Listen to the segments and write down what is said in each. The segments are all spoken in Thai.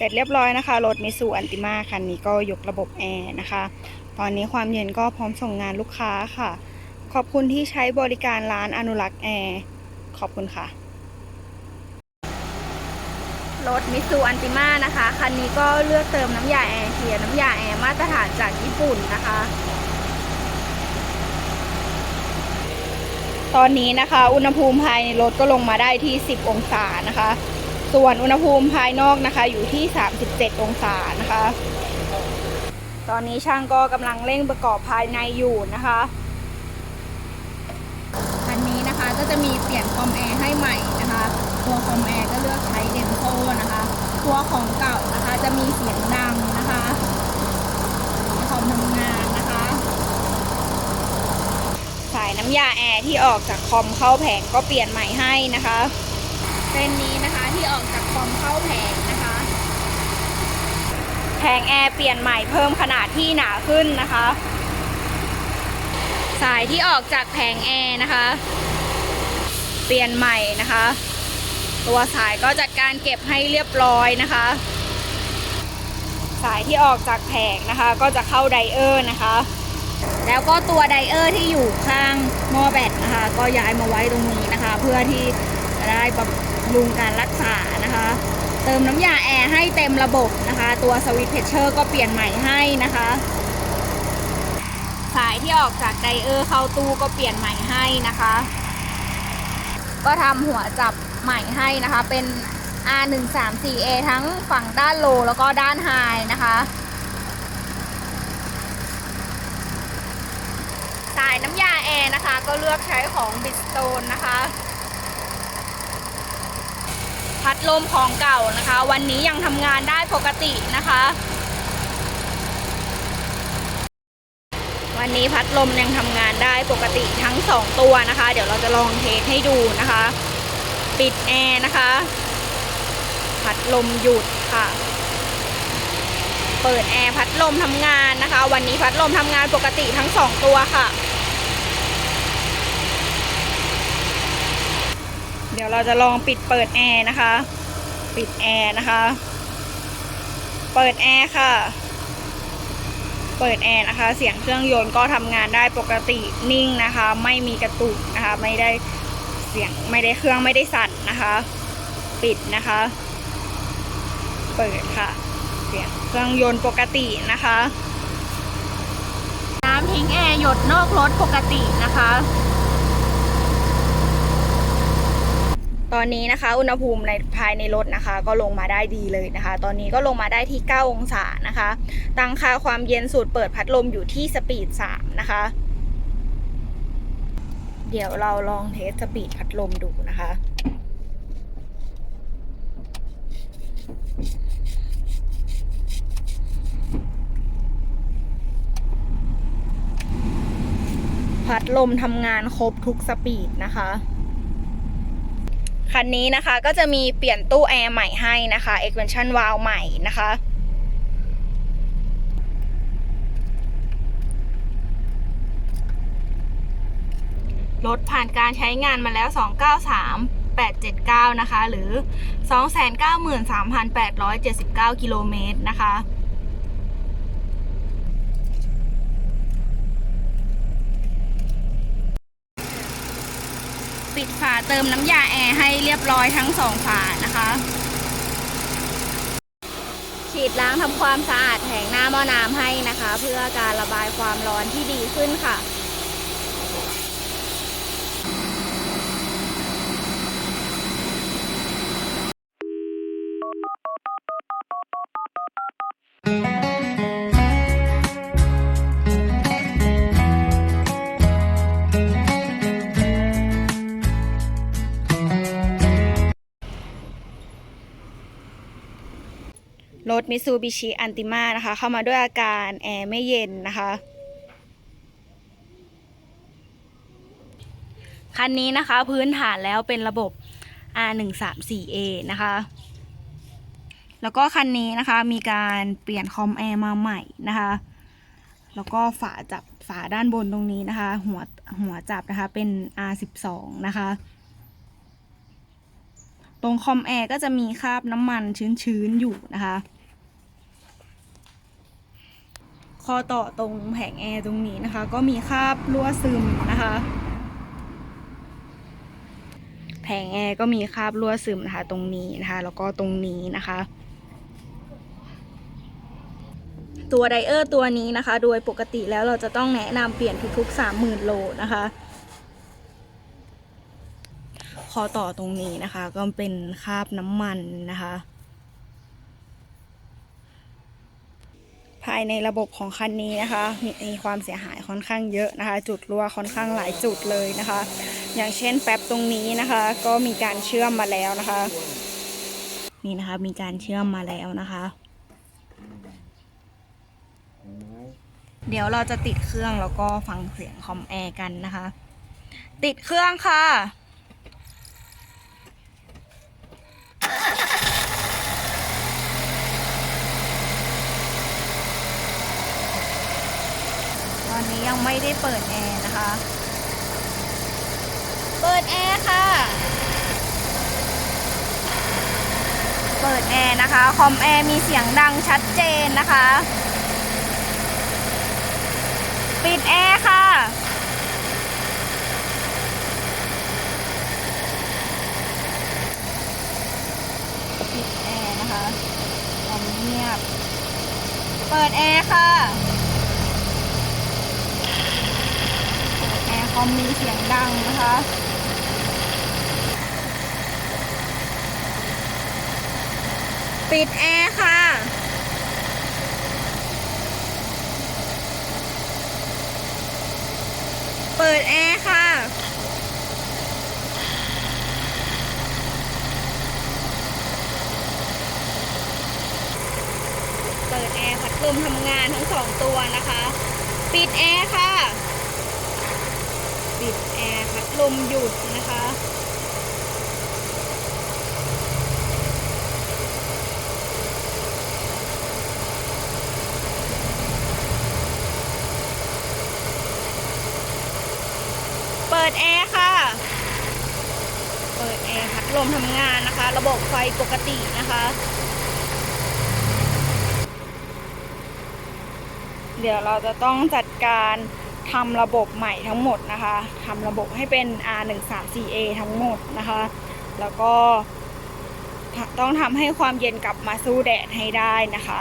เสร็จเรียบร้อยนะคะ รถมิสูอันติมาคันนี้ก็ยกระบบแอร์นะคะ ตอนนี้ความเย็นก็พร้อมส่งงานลูกค้าค่ะ ขอบคุณที่ใช้บริการร้านอนุรักษ์แอร์ ขอบคุณค่ะ รถมิสูอันติมานะคะ คันนี้ก็เลือกเติมน้ำยาแอร์เทียน้ำยาแอร์มาตรฐานจากญี่ปุ่นนะคะ ตอนนี้นะคะ อุณหภูมิภายในรถก็ลงมาได้ที่ 10 องศานะคะ ส่วนอุณหภูมิภายนอกนะคะ อยู่ที่ 37 องศานะคะ ตอนนี้ช่างก็กำลังเร่งประกอบภายในอยู่นะคะคันนี้นะคะก็จะมีเปลี่ยนคอมแอร์ให้ใหม่นะคะ ตัวคอมแอร์ก็เลือกใช้เดนโซนะคะ ตัวของเก่านะคะจะมีเสียงดังนะคะคอมทำงานนะคะ สายน้ำยาแอร์ที่ออกจากคอมเข้าแผงก็เปลี่ยนใหม่ให้นะคะเส้นนี้นะคะ ที่ออกจากคอมเข้าแผงนะคะแผงแอร์เปลี่ยนใหม่เพิ่มขนาดที่หนาขึ้นนะคะ สายที่ออกจากแผงแอร์นะคะ เปลี่ยนใหม่นะคะ ตัวสายก็จัดการเก็บให้เรียบร้อยนะคะ สายที่ออกจากแผงนะคะ ก็จะเข้าไดเออร์นะคะ แล้วก็ตัวไดเออร์ที่อยู่ข้างหม้อแบตนะคะ ก็ย้ายมาไว้ตรงนี้นะคะ เพื่อที่จะได้ำรุงการรักษานะคะ เติมน้ำยาแอร์ให้เต็มระบบนะคะ ตัวสวิต์เพชเชอร์ก็เปลี่ยนใหม่ให้นะคะ สายที่ออกจากไดเออร์เข้าตู้ก็เปลี่ยนใหม่ให้นะคะ ก็ทำหัวจับใหม่ให้นะคะ เป็น R134A ทั้งฝั่งด้านโลแล้วก็ด้านไฮนะคะสายน้ำยาแอร์นะคะ ก็เลือกใช้ของบิสโตนนะคะ พัดลมของเก่านะคะ วันนี้ยังทำงานได้ปกตินะคะ วันนี้พัดลมยังทำงานได้ปกติทั้งสองตัวนะคะ เดี๋ยวเราจะลองเทสให้ดูนะคะ ปิดแอร์นะคะ พัดลมหยุดค่ะ เปิดแอร์พัดลมทำงานนะคะ วันนี้พัดลมทำงานปกติทั้งสองตัวค่ะ เดี๋ยวเราจะลองปิดเปิดแอร์นะคะ ปิดแอร์นะคะ เปิดแอร์ค่ะ เปิดแอร์นะคะ เสียงเครื่องยนต์ก็ทำงานได้ปกตินิ่งนะคะ ไม่มีกระตุกนะคะ ไม่ได้เสียงไม่ได้เครื่องไม่ได้สั่นนะคะ ปิดนะคะ เปิดค่ะ เสียงเครื่องยนต์ปกตินะคะ น้ำทิ้งแอร์หยดนอกรถปกตินะคะ ตอนนี้นะคะ อุณหภูมิในภายในรถนะคะ ก็ลงมาได้ดีเลยนะคะ ตอนนี้ก็ลงมาได้ที่ 9 องศานะคะ ตั้งค่าความเย็นสูตรเปิดพัดลมอยู่ที่สปีด 3 นะคะ เดี๋ยวเราลองเทสสปีดพัดลมดูนะคะพัดลมทำงานครบทุกสปีดนะคะ คันนี้นะคะก็จะมีเปลี่ยนตู้แอร์ใหม่ให้นะคะ expansion valve ใหม่นะคะรถผ่านการใช้งานมาแล้ว 293 879 นะคะ หรือ 293,879 กิโลเมตรนะคะ ฝาเติมน้ำยาแอร์ให้เรียบร้อยทั้งสองฝานะคะ ฉีดล้างทำความสะอาดแผงหน้าหม้อน้ำให้นะคะ เพื่อการระบายความร้อนที่ดีขึ้นค่ะ มิซูบิชิอันติมานะคะ เข้ามาด้วยอาการแอร์ไม่เย็นนะคะคันนี้นะคะพื้นฐานแล้วเป็นระบบ R134A นะคะ แล้วก็คันนี้นะคะมีการเปลี่ยนคอมแอร์มาใหม่นะคะ แล้วก็ฝาจับฝาด้านบนตรงนี้นะคะ หัวหัวจับนะคะเป็น R12 นะคะ ตรงคอมแอร์ก็จะมีคราบน้ำมันชื้นๆอยู่นะคะ ข้ อต่อตรงแผงแอร์ตรงนี้นะคะ ก็มีคราบรั่วซึมนะคะ แผงแอร์ก็มีคราบรั่วซึมนะคะ ตรงนี้นะคะ แล้วก็ตรงนี้นะคะ ตัวไดเออร์ตัวนี้นะคะ โดยปกติแล้วเราจะต้องแนะนำเปลี่ยนทุกๆ 30,000 โลนะคะคอต่อตรงนี้นะคะ ก็เป็นคราบน้ำมันนะคะ ภายในระบบของคันนี้นะคะมีมีความเสียหายค่อนข้างเยอะนะคะ จุดรั่วค่อนข้างหลายจุดเลยนะคะ อย่างเช่นแป๊บตรงนี้นะคะ ก็มีการเชื่อมมาแล้วนะคะ นี่นะคะมีการเชื่อมมาแล้วนะคะ เดี๋ยวเราจะติดเครื่องแล้วก็ฟังเสียงคอมแอร์กันนะคะ ติดเครื่องค่ะ ตอนนี้ยัง ไม่ได้เปิดแอร์นะคะ เปิดแอร์ค่ะ เปิดแอร์นะคะ คอมแอร์มีเสียงดังชัดเจนนะคะ ปิดแอร์ค่ะปิดแอร์นะคะความเงียบ เปิดแอร์ค่ะ เปิดแอมมีเสียงดังนะคะปิดแอร์ค่ะ เปิดแอร์ค่ะ เปิดแอร์พัดลมทำงานทั้งสองตัวนะคะ ปิดแอร์ค่ะ ดแอร์พัดลมหยุดนะคะเปิดแอร์ค่ะ เปิดแอร์พัดลมทำงานนะคะ ระบบไฟปกตินะคะ เดี๋ยวเราจะต้องจัดการ ทำระบบใหม่ทั้งหมดนะคะทำระบบให้เป็น R134A ทั้งหมดนะคะ แล้วก็ต้องทำให้ความเย็นกลับมาสู้แดดให้ได้นะคะ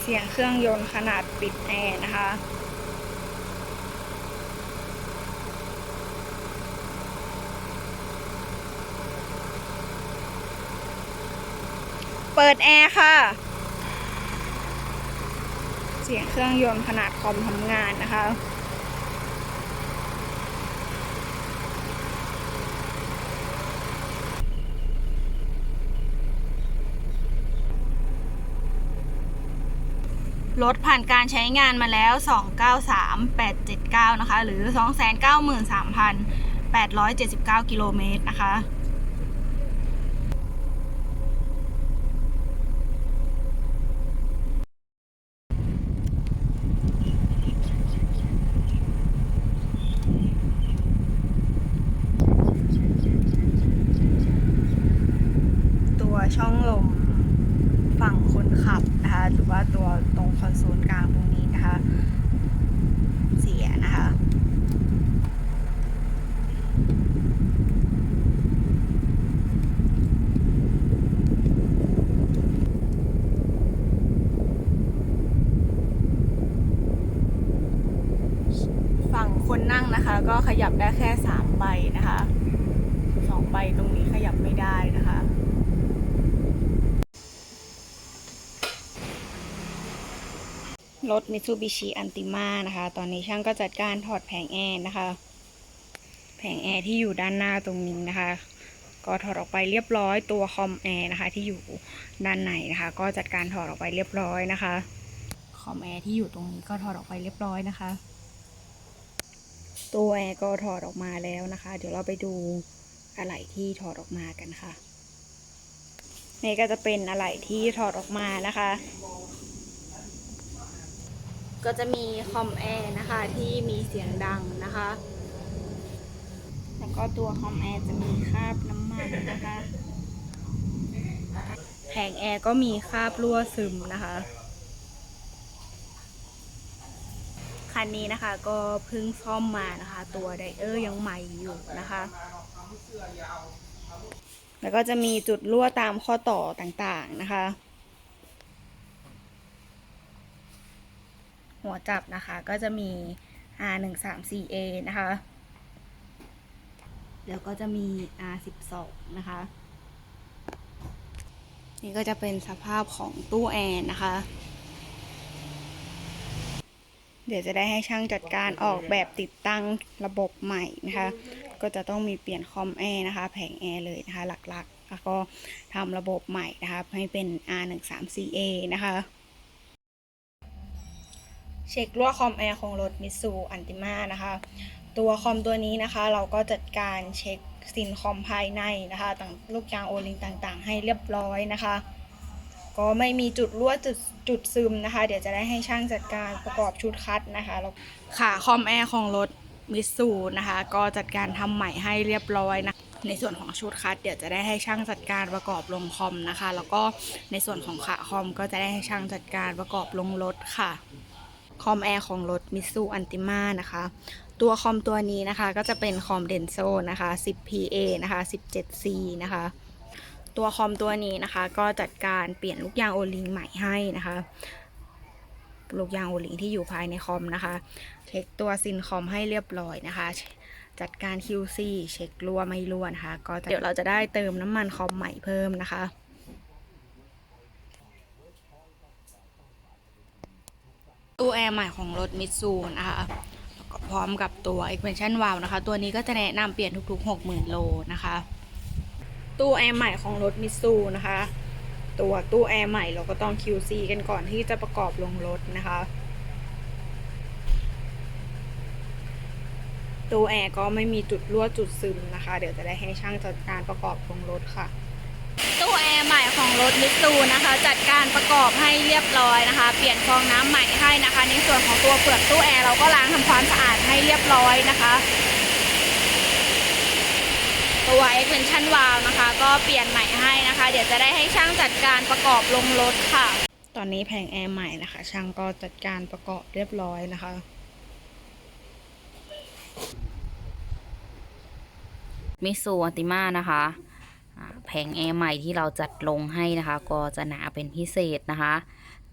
เสียงเครื่องยนต์ขนาดปิดแอร์นะคะ ปิดแอร์ค่ะ เสียงเครื่องยนต์ขนาดคอมทำงานนะคะรถผ่านการใช้งานมาแล้ว 293,879 นะคะ หรือ 293,879 กิโลเมตรนะคะ ตัวช่องลมฝั่งคนขับนะคะ หรือว่าตัวตรงคอนโซลกลางตรงนี้นะคะ เสียนะคะ ฝั่งค นะคะ ก็ขยับได้แค่สามใบนะคะสองใบตรงนี้ขยับไม่ได้นะคะรถ Mitsubishi Antima นะคะ ตอนนี้ช่างก็จัดการถอดแผงแอร์นะคะ แผงแอร์ที่อยู่ด้านหน้าตรงนี้นะคะ ก็ถอดออกไปเรียบร้อยตัวคอมแอร์นะคะ ที่อยู่ด้านในนะคะ ก็จัดการถอดออกไปเรียบร้อยนะคะ คอมแอร์ที่อยู่ตรงนี้ก็ถอดออกไปเรียบร้อยนะคะ ตัวแอร์ก็ถอดออกมาแล้วนะคะ เดี๋ยวเราไปดูอะไรที่ถอดออกมากันค่ะ นี่ก็จะเป็นอะไรที่ถอดออกมานะคะ ก็จะมีคอมแอร์นะคะที่มีเสียงดังนะคะ แล้วก็ตัวคอมแอร์จะมีคราบน้ำมันนะคะแผงแอร์ก็มีคราบรั่วซึมนะคะ คันนี้นะคะก็เพิ่งซ่อมมานะคะ ตัวไดเออร์ยังใหม่อยู่นะคะ แล้วก็จะมีจุดรั่วตามข้อต่อต่างๆนะคะ หัวจับนะคะก็จะมี R 1 3 4 A นะคะ แล้วก็จะมี R 1 2นะคะ นี่ก็จะเป็นสภาพของตู้แอร์นะคะ เดี๋ยวจะได้ให้ช่างจัดการออกแบบติดตั้งระบบใหม่นะคะ ก็จะต้องมีเปลี่ยนคอมแอร์นะคะ แผงแอร์เลยนะคะ หลักๆ แล้วก็ทำระบบใหม่นะคะ ให้เป็น R 1 3 4 A นะคะ เช็ครั่วคอมแอร์ของรถมิสูอันติมานะคะ ตัวคอมตัวนี้นะคะ เราก็จัดการเช็คซินคอมภายในนะคะต่างลูกยางโอลิงต่างๆ ให้เรียบร้อยนะคะ ก็ไม่มีจุดรั่วจุดจุดซึมนะคะ เดี๋ยวจะได้ให้ช่างจัดการประกอบชุดคัดนะคะแล้วขาคอมแอร์ของรถมิสูนะคะ ก็จัดการทำใหม่ให้เรียบร้อยนะในส่วนของชุดคัดเดี๋ยวจะได้ให้ช่างจัดการประกอบลงคอมนะคะ แล้วก็ในส่วนของขาคอมก็จะได้ให้ช่างจัดการประกอบลงรถค่ะคอมแอร์ของรถมิสูอันติมานะคะตัวคอมตัวนี้นะคะก็จะเป็นคอมเดนโซนะคะ 10PA นะคะ 17C นะคะ ตัวคอมตัวนี้นะคะ ก็จัดการเปลี่ยนลูกยางโอลิงใหม่ให้นะคะลูกยางโอลิงที่อยู่ภายในคอมนะคะเช็คตัวซินคอมให้เรียบร้อยนะคะ จัดการ QC เช็ครั่วไม่รั่วนะคะ ก็เดี๋ยวเราจะได้เติมน้ำมันคอมใหม่เพิ่มนะคะตู้แอร์ใหม่ของรถมิตซูนะคะก็พร้อมกับตัว expansion valve นะคะ ตัวนี้ก็จะแนะนำเปลี่ยนทุกๆ 60,000 โลนะคะ ตู้แอร์ใหม่ของรถมิตซูนะคะ ตัวตู้แอร์ใหม่เราก็ต้อง QC กันก่อนที่จะประกอบลงรถนะคะ ตู้แอร์ก็ไม่มีจุดรั่วจุดซึมนะคะ เดี๋ยวจะได้ให้ช่างจัดการประกอบลงรถค่ะ ตู้แอร์ใหม่ของรถมิตซูนะคะ จัดการประกอบให้เรียบร้อยนะคะ เปลี่ยนฟองน้ำใหม่ให้นะคะ ในส่วนของตัวเปลือกตู้แอร์เราก็ล้างทำความสะอาดให้เรียบร้อยนะคะ ตัว extension valve นะคะ ก็เปลี่ยนใหม่ให้นะคะ เดี๋ยวจะได้ให้ช่างจัดการประกอบลงรถค่ะ ตอนนี้แผงแอร์ใหม่นะคะ ช่างก็จัดการประกอบเรียบร้อยนะคะมิสูอัติมานะคะอ่าแผงแอร์ใหม่ที่เราจัดลงให้นะคะ ก็จะหนาเป็นพิเศษนะคะ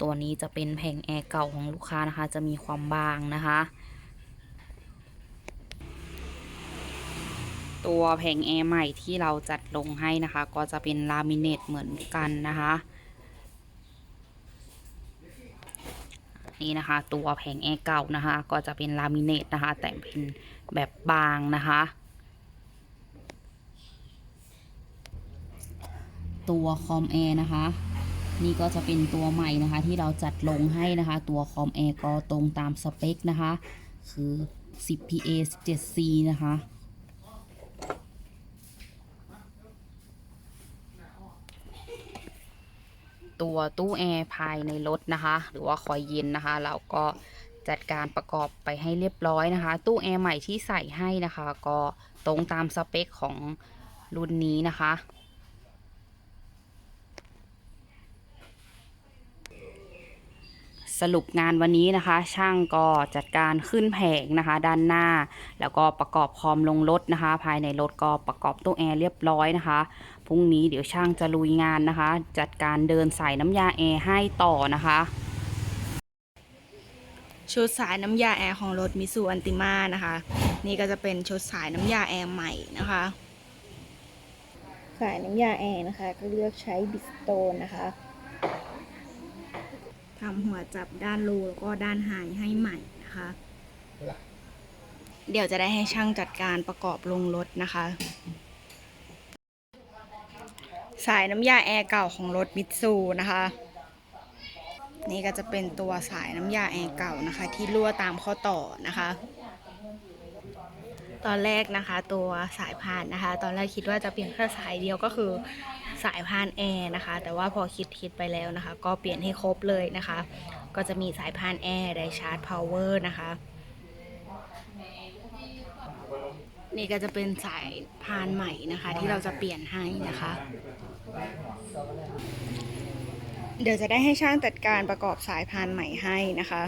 ตัวนี้จะเป็นแผงแอร์เก่าของลูกค้านะคะ จะมีความบางนะคะ ตัวแผงแอร์ใหม่ที่เราจัดลงให้นะคะ ก็จะเป็นลามิเนตเหมือนกันนะคะนี่นะคะ ตัวแผงแอร์เก่านะคะ ก็จะเป็นลามิเนตนะคะ แต่เป็นแบบบางนะคะ ตัวคอมแอร์นะคะ นี่ก็จะเป็นตัวใหม่นะคะ ที่เราจัดลงให้นะคะ ตัวคอมแอร์ก็ตรงตามสเปคนะคะ คือ 10PA 17C นะคะ ตัวตู้แอร์ภายในรถนะคะ หรือว่าคอยเย็นนะคะ เราก็จัดการประกอบไปให้เรียบร้อยนะคะ ตู้แอร์ใหม่ที่ใส่ให้นะคะ ก็ตรงตามสเปคของรุ่นนี้นะคะ สรุปงานวันนี้นะคะ ช่างก็จัดการขึ้นแผงนะคะ ด้านหน้า แล้วก็ประกอบคอมลงรถนะคะ ภายในรถก็ประกอบตู้แอร์เรียบร้อยนะคะพรุ่งนี้เดี๋ยวช่างจะลุยงานนะคะ จัดการเดินใส่น้ำยาแอร์ให้ต่อนะคะชุดสายน้ำยาแอร์ของรถมิสูอันติมานะคะ นี่ก็จะเป็นชุดสายน้ำยาแอร์ใหม่นะคะ สายน้ำยาแอร์นะคะ ก็เลือกใช้บิสโตนนะคะ ทำหัวจับด้านรูแล้วก็ด้านหายให้ใหม่นะคะ เดี๋ยวจะได้ให้ช่างจัดการประกอบลงรถนะคะ สายน้ำยาแอร์เก่าของรถมิตซูนะคะ นี่ก็จะเป็นตัวสายน้ำยาแอร์เก่านะคะ ที่รั่วตามข้อต่อนะคะ ตอนแรกนะคะ ตัวสายพานนะคะ ตอนแรกคิดว่าจะเปลี่ยนแค่สายเดียวก็คือ สายพานแอร์นะคะ แต่ว่าพอคิดคิดไปแล้วนะคะ ก็เปลี่ยนให้ครบเลยนะคะ ก็จะมีสายพานแอร์ไดชาร์จพาวเวอร์นะคะ นี่ก็จะเป็นสายพานใหม่นะคะ ที่เราจะเปลี่ยนให้นะคะ เดี๋ยวจะได้ให้ช่างจัดการประกอบสายพานใหม่ให้นะคะ